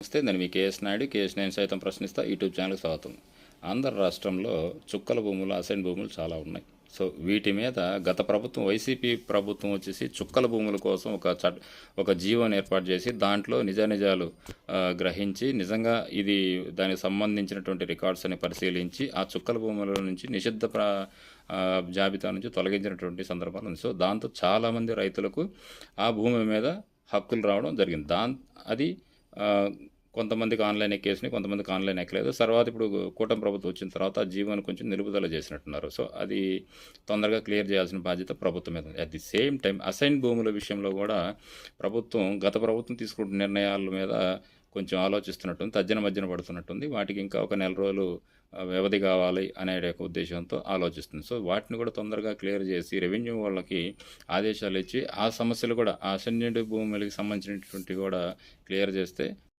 నమస్తే నేను మీ KS Naidu. KS నేను సైతం ప్రశ్నిస్తా. యూట్యూబ్ ఛానల్కి స్వాగతం. ఆంధ్ర రాష్ట్రంలో చుక్కల భూములు అసైన్ భూములు చాలా ఉన్నాయి. సో వీటి మీద గత ప్రభుత్వం వైసీపీ ప్రభుత్వం వచ్చేసి చుక్కల భూముల కోసం ఒక చట్ ఒక జీవోని ఏర్పాటు చేసి దాంట్లో నిజ నిజాలు గ్రహించి నిజంగా ఇది దానికి సంబంధించినటువంటి రికార్డ్స్ అని పరిశీలించి ఆ చుక్కల భూముల నుంచి నిషిద్ధ ప్రా జాబితా నుంచి తొలగించినటువంటి సందర్భాలు ఉంది సో దాంతో చాలామంది రైతులకు ఆ భూమి మీద హక్కులు రావడం జరిగింది. దాన్ అది ఆ, కొంతమందికి ఆన్లైన్ ఎక్కేసినాయి కొంతమందికి ఆన్లైన్ ఎక్కలేదు. తర్వాత ఇప్పుడు కూటమి ప్రభుత్వం వచ్చిన తర్వాత ఆ జీవోని కొంచెం నిలుపుదల చేసినట్టున్నారు. సో అది తొందరగా క్లియర్ చేయాల్సిన బాధ్యత ప్రభుత్వం మీద at the same time assign భూముల విషయంలో కూడా ప్రభుత్వం గత ప్రభుత్వం తీసుకుంటున్న నిర్ణయాల మీద కొంచెం ఆలోచిస్తున్నట్టుంది తజ్జన మధ్యన పడుతున్నట్టుంది. వాటికి ఇంకా ఒక నెల రోజులు వ్యవధి కావాలి అనే ఒక ఉద్దేశంతో ఆలోచిస్తుంది. సో వాటిని కూడా తొందరగా క్లియర్ చేసి రెవెన్యూ వాళ్ళకి ఆదేశాలు ఇచ్చి ఆ సమస్యలు కూడా ఆ అసెండెంట్ భూములకి సంబంధించినటువంటి కూడా క్లియర్ చేస్తే